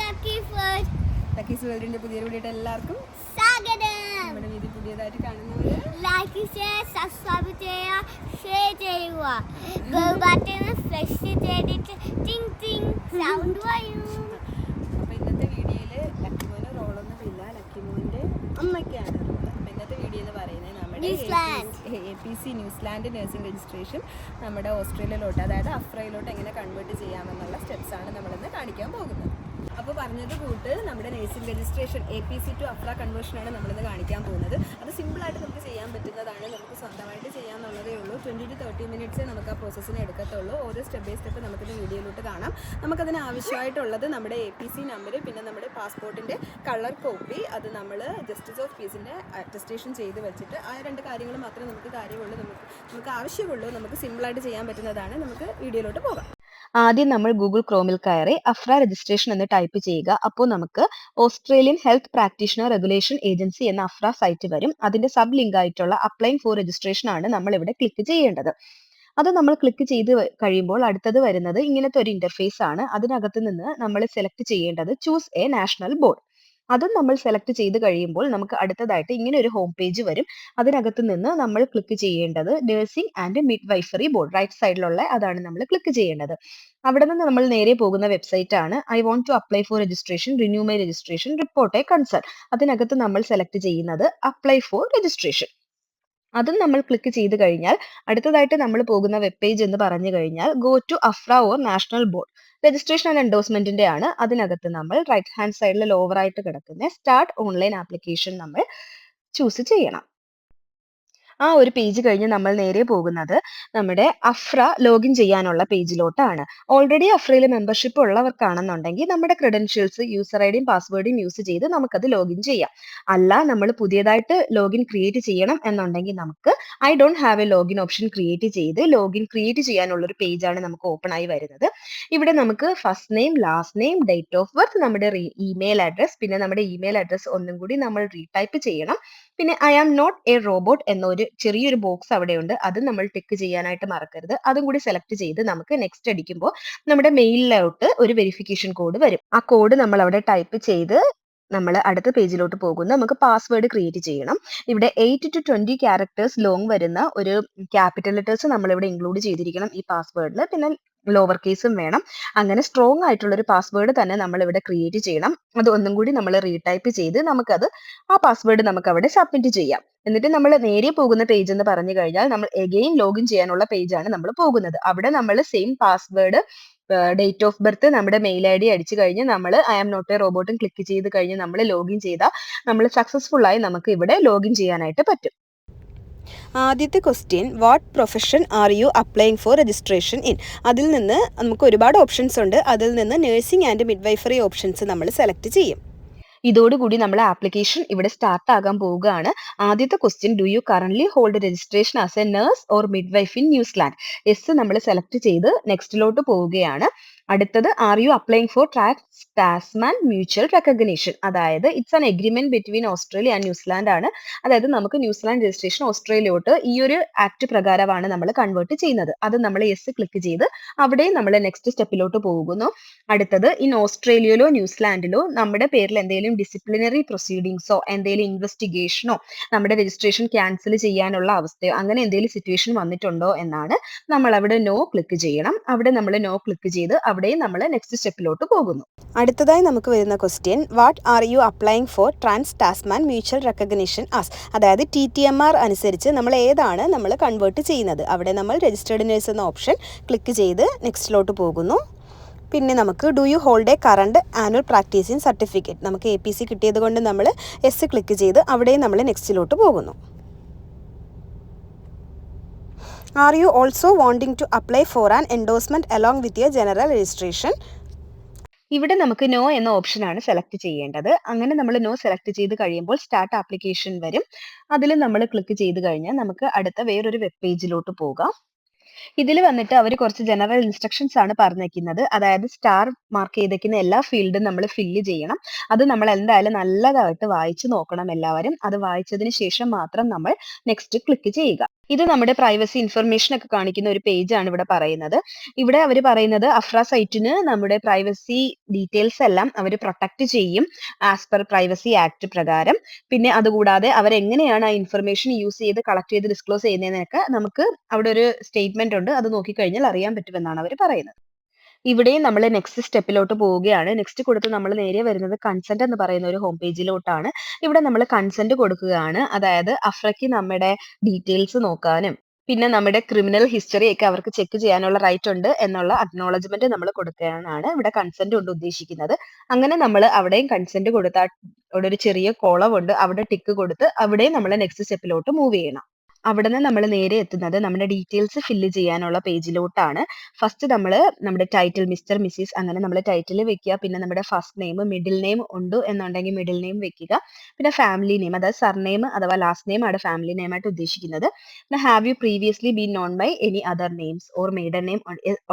Lucky Lucky's വേൾഡിന്റെ പുതിയ video എല്ലാവർക്കും സ്വാഗതം. നമ്മുടെ പുതിയതായിട്ട് കാണുന്നവര് ലൈക്ക് സബ്സ്ക്രൈബ് ചെയ്യുക ഷെയർ ചെയ്യുക. ബെൽ ബട്ടൺ ഫ്രഷ് ചെയ്തിട്ട് ടിങ് ടിങ് സൗണ്ട് വരും. ഇന്നത്തെ വീഡിയോയിൽ ലക്കിമോന് റോളൊന്നും ഇല്ല. അമ്മയ്ക്കാണ് അപ്പൊ ഇന്നത്തെ വീഡിയോ എന്ന് പറയുന്നത് നമ്മുടെ New Zealand. A P C New Zealand nursing registration നമ്മുടെ ഓസ്ട്രേലിയയിലോട്ട് അതായത് അഫ്രയിലോട്ട് എങ്ങനെ കൺവേർട്ട് ചെയ്യാമെന്നുള്ള സ്റ്റെപ്സ് ആണ് നമ്മളിന്ന് കാണിക്കാൻ പോകുന്നത്. അപ്പോൾ പറഞ്ഞത് കൂട്ട് നമ്മുടെ nursing registration A P C to AHPRA കൺവേർഷനാണ് നമ്മളിന്ന് കാണിക്കാൻ പോകുന്നത്. അത് സിമ്പിളായിട്ട് നമുക്ക് ചെയ്യാൻ പറ്റുന്നതാണ്. നമുക്ക് സ്വന്തമായിട്ട് ചെയ്യാന്നുള്ളതേ ഉള്ളൂ. ട്വന്റി ടു തേർട്ടി മിനിറ്റ്സേ നമുക്ക് ആ പ്രോസസ്സിനെ എടുക്കത്തുള്ളൂ. ഓരോ സ്റ്റെപ്പ് ബൈ സ്റ്റെപ്പ് നമുക്കിത് വീഡിയോയിലോട്ട് കാണാം. നമുക്കതിന് ആവശ്യമായിട്ടുള്ളത് നമ്മുടെ എ പി സി നമ്പർ പിന്നെ നമ്മുടെ പാസ്പോർട്ടിന്റെ കളർ കോപ്പി അത് നമ്മൾ ജസ്റ്റിസ് ഓഫ് പീസിന്റെ അറ്റസ്റ്റേഷൻ ചെയ്ത് വെച്ചിട്ട് ആ രണ്ട് കാര്യങ്ങൾ മാത്രമേ നമുക്ക് കാര്യമുള്ളൂ. നമുക്ക് നമുക്ക് ആവശ്യമുള്ളൂ. നമുക്ക് സിമ്പിളായിട്ട് ചെയ്യാൻ പറ്റുന്നതാണ്. നമുക്ക് വീഡിയോയിലോട്ട് പോകാം. ആദ്യം നമ്മൾ ഗൂഗിൾ ക്രോമിൽ കയറി അഫ്ര രജിസ്ട്രേഷൻ എന്ന് ടൈപ്പ് ചെയ്യുക. അപ്പോൾ നമുക്ക് Australian health practitioner regulation agency എന്ന അഫ്ര സൈറ്റ് വരും. അതിന്റെ സബ് ലിങ്ക് ആയിട്ടുള്ള അപ്ലൈ ഫോർ രജിസ്ട്രേഷൻ ആണ് നമ്മൾ ഇവിടെ ക്ലിക്ക് ചെയ്യേണ്ടത്. അത് നമ്മൾ ക്ലിക്ക് ചെയ്ത് കഴിയുമ്പോൾ അടുത്തത് വരുന്നത് ഇങ്ങനത്തെ ഒരു ഇന്റർഫേസ് ആണ്. അതിനകത്ത് നിന്ന് നമ്മൾ സെലക്ട് ചെയ്യേണ്ടത് ചൂസ് എ നാഷണൽ ബോർഡ് അതും നമ്മൾ സെലക്ട് ചെയ്ത് കഴിയുമ്പോൾ നമുക്ക് അടുത്തതായിട്ട് ഇങ്ങനെ ഒരു ഹോം പേജ് വരും. അതിനകത്ത് നിന്ന് നമ്മൾ ക്ലിക്ക് ചെയ്യേണ്ടത് nursing and midwifery board right സൈഡിലുള്ള അതാണ് നമ്മൾ ക്ലിക്ക് ചെയ്യേണ്ടത്. അവിടെ നിന്ന് നമ്മൾ നേരെ പോകുന്ന വെബ്സൈറ്റ് ആണ്. I want to apply for registration renew my registration report a concern അതിനകത്ത് നമ്മൾ സെലക്ട് ചെയ്യുന്നത് അപ്ലൈ ഫോർ രജിസ്ട്രേഷൻ അതും നമ്മൾ ക്ലിക്ക് ചെയ്ത് കഴിഞ്ഞാൽ അടുത്തതായിട്ട് നമ്മൾ പോകുന്ന വെബ് പേജ് എന്ന് പറഞ്ഞു കഴിഞ്ഞാൽ go to AHPRA or national board registration and എൻഡോസ്മെന്റിന്റെ ആണ് അതിനകത്ത് നമ്മൾ റൈറ്റ് ഹാൻഡ് സൈഡിൽ ലോവർ ആയിട്ട് കിടക്കുന്ന സ്റ്റാർട്ട് ഓൺലൈൻ ആപ്ലിക്കേഷൻ നമ്മൾ ചൂസ് ചെയ്യണം. ആ ഒരു പേജ് കഴിഞ്ഞ് നമ്മൾ നേരെ പോകുന്നത് നമ്മുടെ അഫ്ര ലോഗിൻ ചെയ്യാനുള്ള പേജിലോട്ടാണ് ഓൾറെഡി അഫ്രയിൽ മെമ്പർഷിപ്പ് ഉള്ളവർക്കാണെന്നുണ്ടെങ്കിൽ നമ്മുടെ ക്രെഡൻഷ്യൽസ് യൂസർ ഐ ഡിയും പാസ്വേഡും യൂസ് ചെയ്ത് നമുക്കത് ലോഗിൻ ചെയ്യാം. അല്ല നമ്മൾ പുതിയതായിട്ട് ലോഗിൻ ക്രിയേറ്റ് ചെയ്യണം എന്നുണ്ടെങ്കിൽ നമുക്ക് I don't have a login option create ചെയ്ത് ലോഗിൻ ക്രിയേറ്റ് ചെയ്യാനുള്ള ഒരു പേജാണ് നമുക്ക് ഓപ്പൺ ആയി വരുന്നത്. ഇവിടെ നമുക്ക് first name last name date of birth നമ്മുടെ ഇമെയിൽ അഡ്രസ് പിന്നെ നമ്മുടെ ഇമെയിൽ അഡ്രസ് ഒന്നും കൂടി നമ്മൾ റീടൈപ്പ് ചെയ്യണം. പിന്നെ I am not a robot എന്നൊരു ചെറിയൊരു ബോക്സ് അവിടെയുണ്ട്. അത് നമ്മൾ ടിക്ക് ചെയ്യാനായിട്ട് മറക്കരുത്. അതും കൂടി സെലക്ട് ചെയ്ത് നമുക്ക് നെക്സ്റ്റ് അടിക്കുമ്പോൾ നമ്മുടെ മെയിലിലോട്ട് ഒരു വെരിഫിക്കേഷൻ കോഡ് വരും. ആ കോഡ് നമ്മൾ അവിടെ ടൈപ്പ് ചെയ്ത് നമ്മൾ അടുത്ത പേജിലോട്ട് പോകുന്നു. നമുക്ക് പാസ്വേഡ് ക്രിയേറ്റ് ചെയ്യണം. ഇവിടെ eight to twenty characters long വരുന്ന ഒരു ക്യാപിറ്റൽ ലെറ്റേഴ്സ് നമ്മൾ ഇവിടെ ഇൻക്ലൂഡ് ചെയ്തിരിക്കണം ഈ പാസ്വേഡിൽ പിന്നെ ലോവർ കേസും വേണം. അങ്ങനെ സ്ട്രോങ് ആയിട്ടുള്ള ഒരു പാസ്വേഡ് തന്നെ നമ്മൾ ഇവിടെ ക്രിയേറ്റ് ചെയ്യണം. അത് ഒന്നും കൂടി നമ്മൾ റീടൈപ്പ് ചെയ്ത് നമുക്കത് ആ പാസ്വേഡ് നമുക്ക് അവിടെ സബ്മിറ്റ് ചെയ്യാം. എന്നിട്ട് നമ്മൾ നേരെ പോകുന്ന പേജ് എന്ന് പറഞ്ഞു കഴിഞ്ഞാൽ നമ്മൾ എഗെയിൻ ലോഗിൻ ചെയ്യാനുള്ള പേജാണ് നമ്മൾ പോകുന്നത്. അവിടെ നമ്മൾ same password date of birth നമ്മുടെ മെയിൽ ഐ ഡി അടിച്ചു കഴിഞ്ഞ് നമ്മൾ ഐ ആം നോട്ട് എ റോബോട്ടും ക്ലിക്ക് ചെയ്ത് കഴിഞ്ഞ് നമ്മൾ ലോഗിൻ ചെയ്താൽ നമ്മൾ സക്സസ്ഫുൾ ആയി നമുക്ക് ഇവിടെ ലോഗിൻ ചെയ്യാനായിട്ട് പറ്റും. ആദ്യത്തെ question what profession are U applying four registration in അതിൽ നിന്ന് നമുക്ക് ഒരുപാട് ഓപ്ഷൻസ് ഉണ്ട്. അതിൽ നിന്ന് നഴ്സിംഗ് ആൻഡ് മിഡ്വൈഫറി ഓപ്ഷൻസ് നമ്മൾ സെലക്ട് ചെയ്യും. ഇതോടുകൂടി നമ്മൾ ആപ്ലിക്കേഷൻ ഇവിടെ സ്റ്റാർട്ട് ആകാൻ പോവുകയാണ്. ആദ്യത്തെ question do you current hold registration as A nurse or mid wife in New Zealand yes നമ്മൾ സെലക്ട് ചെയ്ത് നെക്സ്റ്റിലോട്ട് പോവുകയാണ്. അടുത്തത് are you applying for trans Tasman mutual recognition അതായത് it's an agreement between Australia and New Zealand ആണ്. അതായത് നമുക്ക് New Zealand registration ഓസ്ട്രേലിയയോട്ട് ഈ ഒരു ആക്ട് പ്രകാരമാണ് നമ്മൾ കൺവേർട്ട് ചെയ്യുന്നത്. അത് നമ്മൾ യെസ് ക്ലിക്ക് ചെയ്ത് അവിടെയും നമ്മൾ നെക്സ്റ്റ് സ്റ്റെപ്പിലോട്ട് പോകുന്നു. അടുത്തത് ഇൻ ഓസ്ട്രേലിയയിലോ ന്യൂസിലാൻഡിലോ നമ്മുടെ പേരിൽ എന്തെങ്കിലും ഡിസിപ്ലിനറി പ്രൊസീഡിങ്സോ എന്തെങ്കിലും ഇൻവെസ്റ്റിഗേഷനോ നമ്മുടെ രജിസ്ട്രേഷൻ ക്യാൻസൽ ചെയ്യാനുള്ള അവസ്ഥയോ അങ്ങനെ എന്തെങ്കിലും സിറ്റുവേഷൻ വന്നിട്ടുണ്ടോ എന്നാണ് നമ്മൾ അവിടെ നോ ക്ലിക്ക് ചെയ്യണം. അവിടെ നമ്മൾ നോ ക്ലിക്ക് ചെയ്ത് അവിടെയും നമ്മൾ നെക്സ്റ്റ് സ്റ്റെപ്പിലോട്ട് പോകുന്നു. അടുത്തതായി നമുക്ക് വരുന്ന question what are you applying for trans Tasman mutual recognition as അതായത് ടി ടി എം ആർ അനുസരിച്ച് നമ്മൾ ഏതാണ് നമ്മൾ കൺവേർട്ട് ചെയ്യുന്നത്. അവിടെ നമ്മൾ രജിസ്റ്റേർഡ് നേഴ്സ് എന്ന ഓപ്ഷൻ ക്ലിക്ക് ചെയ്ത് നെക്സ്റ്റിലോട്ട് പോകുന്നു. പിന്നെ നമുക്ക് do you hold a current annual practising certificate നമുക്ക് എ പി സി കിട്ടിയത് കൊണ്ട് നമ്മൾ എസ് ക്ലിക്ക് ചെയ്ത് അവിടെയും നമ്മൾ നെക്സ്റ്റിലോട്ട് പോകുന്നു. Are you also wanting to apply for an endorsement along with your general registration ഇവിടെ നമുക്ക് നോ എന്ന ഓപ്ഷൻ ആണ് സെലക്ട് ചെയ്യേണ്ടത്. അങ്ങനെ നമ്മൾ നോ സെലക്ട് ചെയ്ത് കഴിയുമ്പോൾ സ്റ്റാർട്ട് ആപ്ലിക്കേഷൻ വരും. അതിൽ നമ്മൾ ക്ലിക്ക് ചെയ്ത് കഴിഞ്ഞാൽ നമുക്ക് അടുത്ത വേറൊരു വെബ് പേജിലോട്ട് പോകാം. ഇതിൽ വന്നിട്ട് അവർ കുറച്ച് ജനറൽ ഇൻസ്ട്രക്ഷൻസ് ആണ് പറഞ്ഞേക്കുന്നത്. അതായത് സ്റ്റാർ മാർക്ക് ചെയ്തേക്കുന്ന എല്ലാ ഫീൽഡും നമ്മൾ ഫില്ല് ചെയ്യണം. അത് നമ്മൾ എന്തായാലും നല്ലതായിട്ട് വായിച്ചു നോക്കണം എല്ലാവരും. അത് വായിച്ചതിന് ശേഷം മാത്രം നമ്മൾ നെക്സ്റ്റ് ക്ലിക്ക് ചെയ്യുക. ഇത് നമ്മുടെ പ്രൈവസി ഇൻഫർമേഷൻ ഒക്കെ കാണിക്കുന്ന ഒരു പേജ് ആണ് ഇവിടെ പറയുന്നത്. ഇവിടെ അവർ പറയുന്നത് അഫ്ര സൈറ്റിന് നമ്മുടെ പ്രൈവസി ഡീറ്റെയിൽസ് എല്ലാം അവർ പ്രൊട്ടക്ട് ചെയ്യും ആസ് പെർ പ്രൈവസി ആക്ട് പ്രകാരം. പിന്നെ അതുകൂടാതെ അവരെങ്ങനെയാണ് ആ ഇൻഫർമേഷൻ യൂസ് ചെയ്ത് കളക്ട് ചെയ്ത് ഡിസ്ക്ലോസ് ചെയ്യുന്നതിനൊക്കെ നമുക്ക് അവിടെ ഒരു സ്റ്റേറ്റ്മെന്റ് ഉണ്ട്. അത് നോക്കിക്കഴിഞ്ഞാൽ അറിയാൻ പറ്റുമെന്നാണ് അവർ പറയുന്നത്. ഇവിടെയും നമ്മൾ നെക്സ്റ്റ് സ്റ്റെപ്പിലോട്ട് പോവുകയാണ്. നെക്സ്റ്റ് കൊടുത്ത് നമ്മൾ നേരെ വരുന്നത് കൺസെന്റ് എന്ന് പറയുന്ന ഒരു ഹോം പേജിലോട്ടാണ് ഇവിടെ നമ്മൾ കൺസെന്റ് കൊടുക്കുകയാണ്. അതായത് അഫ്രയ്ക്ക് നമ്മുടെ ഡീറ്റെയിൽസ് നോക്കാനും പിന്നെ നമ്മുടെ ക്രിമിനൽ ഹിസ്റ്ററി ഒക്കെ അവർക്ക് ചെക്ക് ചെയ്യാനുള്ള റൈറ്റ് ഉണ്ട് എന്നുള്ള അക്നോളജ്മെന്റ് നമ്മൾ കൊടുക്കാനാണ് ഇവിടെ കൺസെന്റ് കൊണ്ട് ഉദ്ദേശിക്കുന്നത്. അങ്ങനെ നമ്മൾ അവിടെയും കൺസെന്റ് കൊടുത്ത ഒരു ചെറിയ കോളവുണ്ട് അവിടെ ടിക്ക് കൊടുത്ത് അവിടെയും നമ്മൾ നെക്സ്റ്റ് സ്റ്റെപ്പിലോട്ട് മൂവ് ചെയ്യണം. അവിടെ നിന്ന് നമ്മൾ നേരെ എത്തുന്നത് നമ്മുടെ ഡീറ്റെയിൽസ് ഫില്ല് ചെയ്യാനുള്ള പേജിലോട്ടാണ് ഫസ്റ്റ് നമ്മൾ നമ്മുടെ ടൈറ്റിൽ മിസ്റ്റർ മിസ്സിസ് അങ്ങനെ നമ്മൾ ടൈറ്റിൽ വെക്കുക. പിന്നെ നമ്മുടെ ഫസ്റ്റ് നെയിം മിഡിൽ നെയിം ഉണ്ട് എന്നുണ്ടെങ്കിൽ മിഡിൽ നെയിം വെക്കുക. പിന്നെ ഫാമിലി നെയിം അതായത് സർനെയിം അഥവാ ലാസ്റ്റ് നെയിം ആണ് ഫാമിലി നെയിം ആയിട്ട് ഉദ്ദേശിക്കുന്നത്. പിന്നെ have you previously been known by any other names or maiden name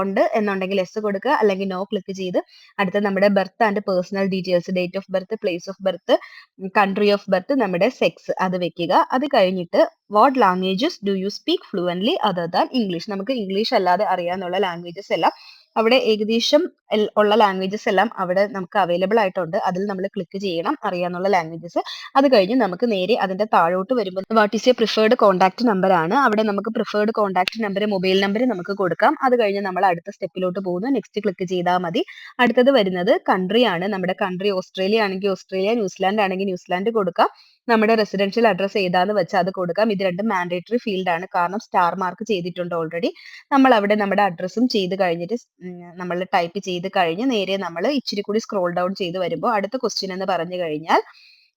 ഉണ്ട് എന്നുണ്ടെങ്കിൽ എസ് കൊടുക്കുക. അല്ലെങ്കിൽ നോ ക്ലിക്ക് ചെയ്ത് അടുത്ത നമ്മുടെ birth and personal details date of birth place of birth country of birth നമ്മുടെ സെക്സ് അത് വെക്കുക. അത് കഴിഞ്ഞിട്ട് what languages do you speak fluently other than English നമുക്ക് ഇംഗ്ലീഷ് അല്ലാതെ അറിയാവുന്ന ലാംഗ്വേജസ് എല്ലാം അവിടെ ഏകദേശം ഉള്ള ലാംഗ്വേജസ് എല്ലാം അവിടെ നമുക്ക് അവൈലബിൾ ആയിട്ടുണ്ട്. അതിൽ നമ്മൾ ക്ലിക്ക് ചെയ്യണം അറിയാവുന്ന ലാംഗ്വേജസ് അത് കഴിഞ്ഞ് നമുക്ക് നേരെ അതിന്റെ താഴോട്ട് വരുമ്പോൾ what is a preferred contact number ആണ്. അവിടെ നമുക്ക് preferred contact number mobile number നമുക്ക് കൊടുക്കാം. അത് കഴിഞ്ഞ് നമ്മൾ അടുത്ത സ്റ്റെപ്പിലോട്ട് പോകുന്നു. നെക്സ്റ്റ് ക്ലിക്ക് ചെയ്താൽ മതി. അടുത്തത് വരുന്നത് കൺട്രി ആണ്. നമ്മുടെ കൺട്രി ഓസ്ട്രേലിയ ആണെങ്കിൽ ഓസ്ട്രേലിയ ന്യൂസിലാൻഡ് ആണെങ്കിൽ ന്യൂസിലാൻഡ് കൊടുക്കാം. നമ്മുടെ റെസിഡൻഷ്യൽ അഡ്രസ്സ് ഏതാന്ന് വെച്ചാൽ അത് കൊടുക്കാം. ഇത് രണ്ടും മാൻഡേറ്ററി ഫീൽഡ് ആണ്. കാരണം സ്റ്റാർ മാർക്ക് ചെയ്തിട്ടുണ്ട് ഓൾറെഡി നമ്മൾ അവിടെ നമ്മുടെ അഡ്രസ്സും ചെയ്ത് കഴിഞ്ഞിട്ട് നമ്മൾ ടൈപ്പ് ചെയ്ത് കഴിഞ്ഞ് നേരെ നമ്മൾ ഇച്ചിരി കൂടി സ്ക്രോൾ ഡൗൺ ചെയ്ത് വരുമ്പോൾ അടുത്ത ക്വസ്റ്റ്യൻ എന്ന് പറഞ്ഞു കഴിഞ്ഞാൽ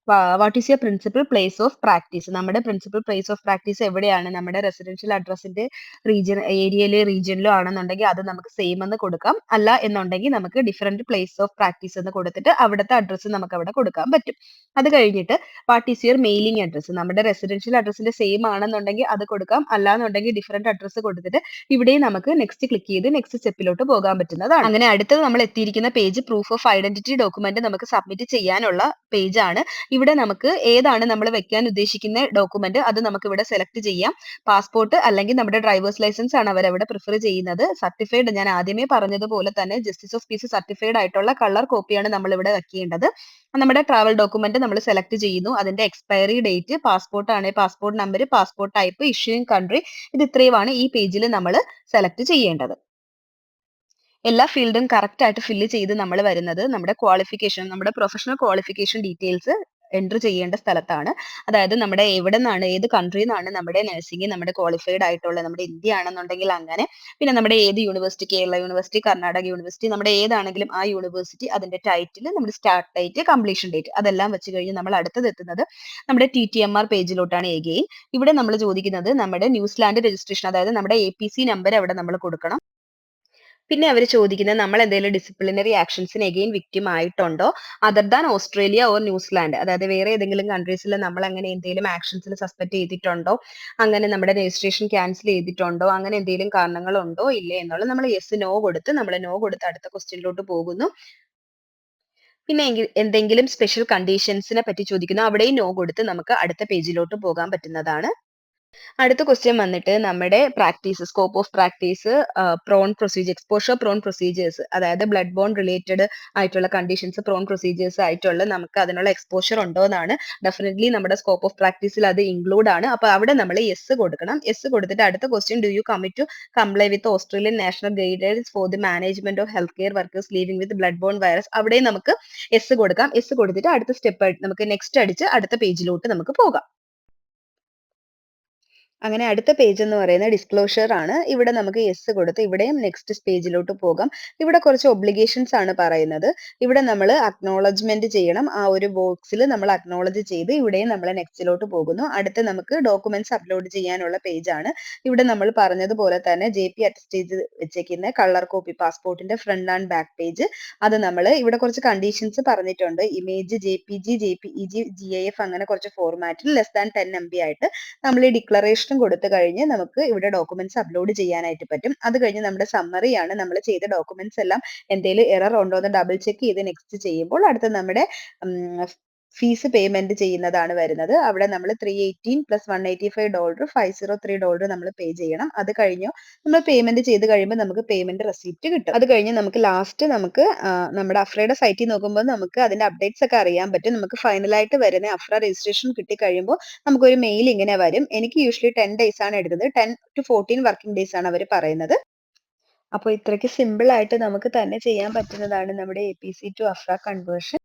what is your principal place of practice നമ്മുടെ പ്രിൻസിപ്പൽ പ്ലേസ് ഓഫ് പ്രാക്ടീസ് എവിടെയാണ്? നമ്മുടെ റെസിഡൻഷ്യൽ അഡ്രസ്സിന്റെ റീജിയൻ ഏരിയയിലെ റീജിയനിലോ ആണെന്നുണ്ടെങ്കിൽ അത് നമുക്ക് സെയിം എന്ന് കൊടുക്കാം. അല്ല എന്നുണ്ടെങ്കിൽ നമുക്ക് ഡിഫറെന്റ് പ്ലേസ് ഓഫ് പ്രാക്ടീസ് എന്ന് കൊടുത്തിട്ട് അവിടുത്തെ അഡ്രസ്സ് നമുക്ക് അവിടെ കൊടുക്കാൻ പറ്റും. അത് കഴിഞ്ഞിട്ട് what is your mailing address നമ്മുടെ റെസിഡൻഷ്യൽ അഡ്രസ്സിന്റെ സെയിം ആണെന്നുണ്ടെങ്കിൽ അത് കൊടുക്കാം. അല്ല എന്നുണ്ടെങ്കിൽ ഡിഫറെന്റ് അഡ്രസ്സ് കൊടുത്തിട്ട് ഇവിടെയും നമുക്ക് നെക്സ്റ്റ് ക്ലിക്ക് ചെയ്ത് നെക്സ്റ്റ് സ്റ്റെപ്പിലോട്ട് പോകാൻ പറ്റുന്നതാണ്. അങ്ങനെ അടുത്തത് നമ്മൾ എത്തിയിരിക്കുന്ന page proof of identity document നമുക്ക് സബ്മിറ്റ് ചെയ്യാനുള്ള പേജ് ആണ്. ഇവിടെ നമുക്ക് ഏതാണ് നമ്മൾ വെക്കാൻ ഉദ്ദേശിക്കുന്ന ഡോക്യുമെന്റ് അത് നമുക്ക് ഇവിടെ സെലക്ട് ചെയ്യാം. പാസ്പോർട്ട് അല്ലെങ്കിൽ നമ്മുടെ ഡ്രൈവേഴ്സ് ലൈസൻസ് ആണ് അവരവിടെ പ്രിഫർ ചെയ്യുന്നത്. സർട്ടിഫൈഡ് ഞാൻ ആദ്യമേ പറഞ്ഞതുപോലെ തന്നെ ജസ്റ്റിസ് ഓഫ് പീസ് സർട്ടിഫൈഡ് ആയിട്ടുള്ള കളർ കോപ്പിയാണ് നമ്മൾ ഇവിടെ വെക്കേണ്ടത്. നമ്മുടെ ട്രാവൽ ഡോക്യുമെന്റ് നമ്മൾ സെലക്ട് ചെയ്യുന്നു. അതിന്റെ എക്സ്പയറി ഡേറ്റ് പാസ്പോർട്ട് ആണെങ്കിൽ passport number passport type issuing country ഇത് ഇത്രയുമാണ് ഈ പേജിൽ നമ്മൾ സെലക്ട് ചെയ്യേണ്ടത്. എല്ലാ ഫീൽഡും കറക്റ്റ് ആയിട്ട് ഫില്ല് ചെയ്ത് നമ്മൾ വരുന്നത് നമ്മുടെ ക്വാളിഫിക്കേഷൻ നമ്മുടെ പ്രൊഫഷണൽ ക്വാളിഫിക്കേഷൻ ഡീറ്റെയിൽസ് എന്റർ ചെയ്യേണ്ട സ്ഥലത്താണ്. അതായത് നമ്മുടെ എവിടെ നിന്നാണ് ഏത് കൺട്രിയിൽ നിന്നാണ് നമ്മുടെ നഴ്സിംഗ് നമ്മുടെ ക്വാളിഫൈഡ് ആയിട്ടുള്ളത് നമ്മുടെ ഇന്ത്യ ആണെന്നുണ്ടെങ്കിൽ അങ്ങനെ പിന്നെ നമ്മുടെ ഏത് university Kerala university Karnataka university നമ്മുടെ ഏതാണെങ്കിലും ആ യൂണിവേഴ്സിറ്റി അതിന്റെ ടൈറ്റിൽ നമ്മുടെ സ്റ്റാർട്ട് ഡേറ്റ് കംപ്ലീഷൻ ഡേറ്റ് അതെല്ലാം വെച്ച് കഴിഞ്ഞ് നമ്മൾ അടുത്തത് എത്തുന്നത് നമ്മുടെ ടി ടി എം ആർ പേജിലോട്ടാണ് എഗെയിൻ ഇവിടെ നമ്മൾ ചോദിക്കുന്നത് നമ്മുടെ ന്യൂസിലാൻഡ് രജിസ്ട്രേഷൻ അതായത് നമ്മുടെ എ പി സി നമ്പർ അവിടെ നമ്മൾ കൊടുക്കണം. പിന്നെ അവർ ചോദിക്കുന്നത് നമ്മൾ എന്തെങ്കിലും ഡിസിപ്ലിനറി ആക്ഷൻസിന് എഗെയിൻ വിക്ടിം ആയിട്ടുണ്ടോ? Other than Australia or New Zealand അതായത് വേറെ ഏതെങ്കിലും കൺട്രീസിൽ നമ്മൾ അങ്ങനെ എന്തെങ്കിലും ആക്ഷൻസിൽ സസ്പെക്ട് ചെയ്തിട്ടുണ്ടോ? അങ്ങനെ നമ്മുടെ രജിസ്ട്രേഷൻ ക്യാൻസൽ ചെയ്തിട്ടുണ്ടോ? അങ്ങനെ എന്തെങ്കിലും കാരണങ്ങളുണ്ടോ? ഇല്ലേ എന്നുള്ളത് നമ്മൾ യെസ് നോ കൊടുത്ത് നമ്മൾ നോ കൊടുത്ത് അടുത്ത ക്വസ്റ്റ്യനിലോട്ട് പോകുന്നു. പിന്നെ എന്തെങ്കിലും സ്പെഷ്യൽ കണ്ടീഷൻസിനെ പറ്റി ചോദിക്കുന്നു. അവിടെയും നോ കൊടുത്ത് നമുക്ക് അടുത്ത പേജിലോട്ട് പോകാൻ പറ്റുന്നതാണ്. അടുത്ത ക്വസ്റ്റ്യൻ വന്നിട്ട് നമ്മുടെ practice scope of practice prone procedure exposure prone procedures അതായത് ബ്ലഡ് ബോൺ റിലേറ്റഡ് ആയിട്ടുള്ള കണ്ടീഷൻസ് പ്രോൺ പ്രൊസീജിയേഴ്സ് ആയിട്ടുള്ള നമുക്ക് അതിനുള്ള എക്സ്പോഷർ ഉണ്ടോ എന്നാണ് ഡെഫിനറ്റ്ലി നമ്മുടെ സ്കോപ്പ് ഓഫ് പ്രാക്ടീസിൽ അത് ഇൻക്ലൂഡ് ആണ്. അപ്പൊ അവിടെ നമ്മൾ എസ് കൊടുക്കണം. എസ് കൊടുത്തിട്ട് അടുത്ത question do you commit to comply with Australian national guidance for the management of health care workers living with blood borne virus അവിടെ നമുക്ക് എസ് കൊടുക്കാം. എസ് കൊടുത്തിട്ട് അടുത്ത സ്റ്റെപ്പ് നമുക്ക് നെക്സ്റ്റ് അടിച്ച് അടുത്ത പേജിലോട്ട് നമുക്ക് പോകാം. അങ്ങനെ അടുത്ത പേജ് എന്ന് പറയുന്നത് ഡിസ്ക്ലോഷർ ആണ്. ഇവിടെ നമുക്ക് യെസ് കൊടുത്ത് ഇവിടെയും നെക്സ്റ്റ് പേജിലോട്ട് പോകാം. ഇവിടെ കുറച്ച് ഒബ്ലിഗേഷൻസ് ആണ് പറയുന്നത്. ഇവിടെ നമ്മൾ അക്നോളജ്മെന്റ് ചെയ്യണം. ആ ഒരു ബോക്സിൽ നമ്മൾ അക്നോളജ് ചെയ്ത് ഇവിടെയും നമ്മൾ നെക്സ്റ്റിലോട്ട് പോകുന്നു. അടുത്ത് നമുക്ക് ഡോക്യുമെന്റ്സ് അപ്ലോഡ് ചെയ്യാനുള്ള പേജ് ആണ്. ഇവിടെ നമ്മൾ പറഞ്ഞതുപോലെ തന്നെ ജെ പി അറ്റസ്റ്റ് ചെയ്ത് വെച്ചേക്കുന്ന കളർ കോപ്പി പാസ്പോർട്ടിന്റെ ഫ്രണ്ട് ആൻഡ് ബാക്ക് പേജ് അത് നമ്മൾ ഇവിടെ കുറച്ച് കണ്ടീഷൻസ് പറഞ്ഞിട്ടുണ്ട്. Image J P G J P E G G I F അങ്ങനെ കുറച്ച് ഫോർമാറ്റിൽ less than ten M B ആയിട്ട് നമ്മൾ ഈ ഡിക്ലറേഷനും കൊടുത്തു കഴിഞ്ഞ് നമുക്ക് ഇവിടെ ഡോക്യുമെന്റ്സ് അപ്ലോഡ് ചെയ്യാനായിട്ട് പറ്റും. അത് കഴിഞ്ഞ് നമ്മുടെ സമ്മറിയാണ് നമ്മൾ ചെയ്ത ഡോക്യുമെന്റ്സ് എല്ലാം എന്തെങ്കിലും എറർ ഉണ്ടോ എന്ന് ഡബിൾ ചെക്ക് ചെയ്ത് നെക്സ്റ്റ് ചെയ്യുമ്പോൾ അടുത്ത നമ്മുടെ ഫീസ് പേയ്മെന്റ് ചെയ്യുന്നതാണ് വരുന്നത്. അവിടെ നമ്മൾ three eighteen plus one eighty five dollar five zero three dollar നമ്മൾ പേ ചെയ്യണം. അത് കഴിഞ്ഞു നമ്മൾ പേയ്മെന്റ് ചെയ്ത് കഴിയുമ്പോൾ നമുക്ക് പേയ്മെന്റ് റെസിപ്റ്റ് കിട്ടും. അത് കഴിഞ്ഞ് നമുക്ക് ലാസ്റ്റ് നമുക്ക് നമ്മുടെ അഫ്രയുടെ സൈറ്റിൽ നോക്കുമ്പോൾ നമുക്ക് അതിന്റെ അപ്ഡേറ്റ്സ് ഒക്കെ അറിയാൻ പറ്റും. നമുക്ക് ഫൈനലായിട്ട് വരുന്ന അഫ്ര രജിസ്ട്രേഷൻ കിട്ടി കഴിയുമ്പോൾ നമുക്കൊരു മെയിൽ ഇങ്ങനെ വരും. എനിക്ക് യൂഷ്വലി ടെൻ ഡേയ്സ് ആണ് എടുക്കുന്നത്. Ten to fourteen working days ആണ് അവർ പറയുന്നത്. അപ്പോൾ ഇത്രയ്ക്ക് സിമ്പിൾ ആയിട്ട് നമുക്ക് തന്നെ ചെയ്യാൻ പറ്റുന്നതാണ് നമ്മുടെ A P C to AHPRA conversion